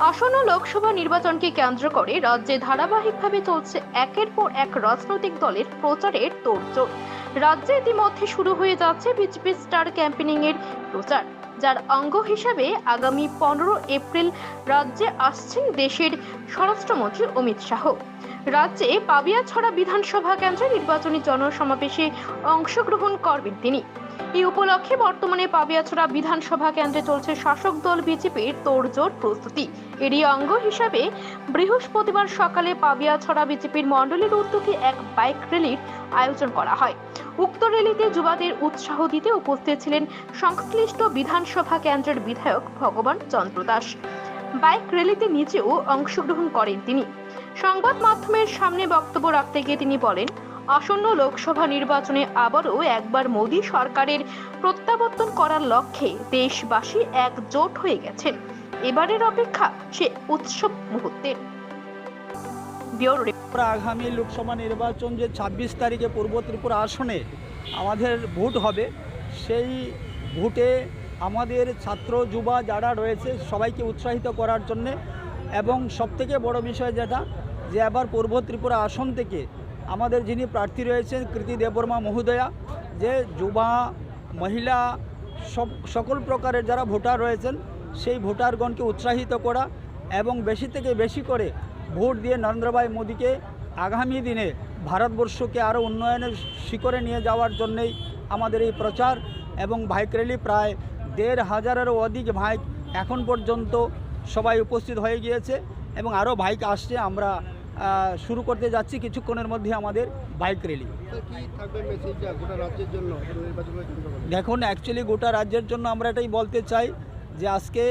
আসন্ন লোকসভা নির্বাচনকে কেন্দ্র করে রাজ্যে ধারাবাহিকভাবে চলছে একের পর এক রাজনৈতিক দলের প্রচারের তোড়জোড়। রাজ্যে ইতিমধ্যে শুরু হয়ে যাচ্ছে বিজেপি স্টার ক্যাম্পেনিং এর প্রচার, যার অঙ্গ হিসাবে আগামী পনেরো এপ্রিল রাজ্যে আসছেন দেশের স্বরাষ্ট্রমন্ত্রী অমিত শাহ। রাজ্যে পাবিয়াছড়া বিধানসভা কেন্দ্রে নির্বাচনী জনসমাবেশে অংশগ্রহণ করবেন তিনি। এই উপলক্ষে বর্তমানে পাবিয়াছড়া বিধানসভা কেন্দ্রে চলছে শাসক দল বিজেপির তোড়জোড় প্রস্তুতি। এরই অঙ্গ হিসাবে বৃহস্পতিবার সকালে পাবিয়াছড়া বিজেপির মণ্ডলের উদ্যোগে এক বাইক র্যালির আয়োজন করা হয়। উক্ত র্যালিতে যুবাদের উৎসাহ দিতে উপস্থিত ছিলেন সংশ্লিষ্ট বিধানসভা কেন্দ্রের বিধায়ক ভগবান চন্দ্র দাস। বাইক র্যালিতে নিজেও অংশগ্রহণ করেন তিনি। সংবাদ মাধ্যমের সামনে বক্তব্য রাখতে গিয়ে তিনি বলেন আসন্ন লোকসভা নির্বাচনে আবারও একবার মোদী সরকারের প্রত্যাবর্তন করার লক্ষ্যে দেশবাসী একজোট হয়ে গেছেন। এবারের অপেক্ষা সে উৎসব মুহূর্তের আগামী লোকসভা নির্বাচন যে ছাব্বিশ তারিখে পূর্ব ত্রিপুরা আসনে আমাদের ভোট হবে, সেই ভোটে আমাদের ছাত্র, যুবা যারা রয়েছে সবাইকে উৎসাহিত করার জন্যে এবং সবথেকে বড় বিষয় যেটা, যে আবার পূর্ব ত্রিপুরা আসন থেকে আমাদের যিনি প্রার্থী রয়েছেন কৃতি দেববর্মা মহোদয়া, যে যুবা, মহিলা, সব, সকল প্রকারের যারা ভোটার রয়েছেন, সেই ভোটারগণকে উৎসাহিত করা এবং বেশি থেকে বেশি করে ভোট দিয়ে নরেন্দ্রভাই মোদীকে আগামী দিনে ভারতবর্ষকে আরও উন্নয়নের শিখরে নিয়ে যাওয়ার জন্যেই আমাদের এই প্রচার এবং বাইক র্যালি প্রায় দেড় হাজারেরও অধিক বাইক এখন পর্যন্ত সবাই উপস্থিত হয়ে গিয়েছে এবং আরও বাইক আসছে, আমরা শুরু করতে যাচ্ছি কিছুক্ষণের মধ্যে আমাদের বাইক র্যালি? দেখুন অ্যাকচুয়ালি গোটা রাজ্যের জন্য আমরা এটাই বলতে চাই যে আজকে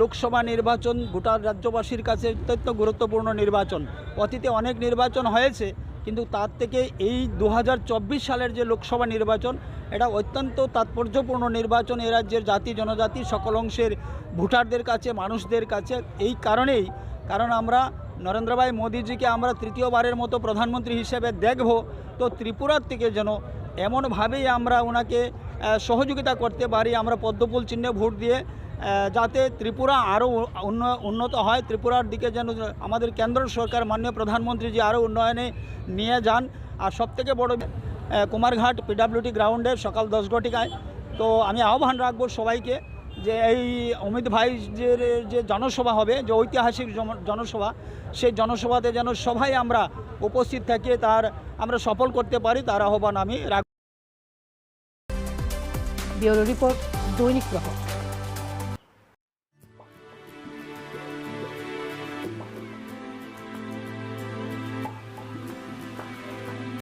লোকসভা নির্বাচন গোটা রাজ্যবাসীর কাছে অত্যন্ত গুরুত্বপূর্ণ নির্বাচন। অতীতে অনেক নির্বাচন হয়েছে কিন্তু তার থেকে এই দু হাজার চব্বিশ সালের যে লোকসভা নির্বাচন এটা অত্যন্ত তাৎপর্যপূর্ণ নির্বাচন এ রাজ্যের জাতি জনজাতি সকল অংশের ভোটারদের কাছে মানুষদের কাছে। এই কারণেই কারণ আমরা নরেন্দ্রভাই মোদীজিকে আমরা তৃতীয়বারের মতো প্রধানমন্ত্রী হিসেবে দেখব। তো ত্রিপুরার থেকে যেন এমনভাবেই আমরা ওনাকে সহযোগিতা করতে পারি, আমরা পদ্মফুল চিহ্নে ভোট দিয়ে যাতে ত্রিপুরা আরও উন্নত হয়, ত্রিপুরার দিকে যেন আমাদের কেন্দ্র সরকার, মাননীয় প্রধানমন্ত্রী যে আরও উন্নয়নে নিয়ে যান। আর সবথেকে বড় কুমারঘাট পিডাব্লিউটি গ্রাউন্ডে সকাল দশ ঘটিকায়। তো আমি আহ্বান রাখব সবাইকে যে এই অমিত ভাই যে যে জনসভা হবে, যে ঐতিহাসিক জনসভা, সেই জনসভাতে যেন সবাই আমরা উপস্থিত থাকি তার, আমরা সফল করতে পারি, তার আহ্বান আমি রাখ রিপোর্ট দৈনিক প্রহর।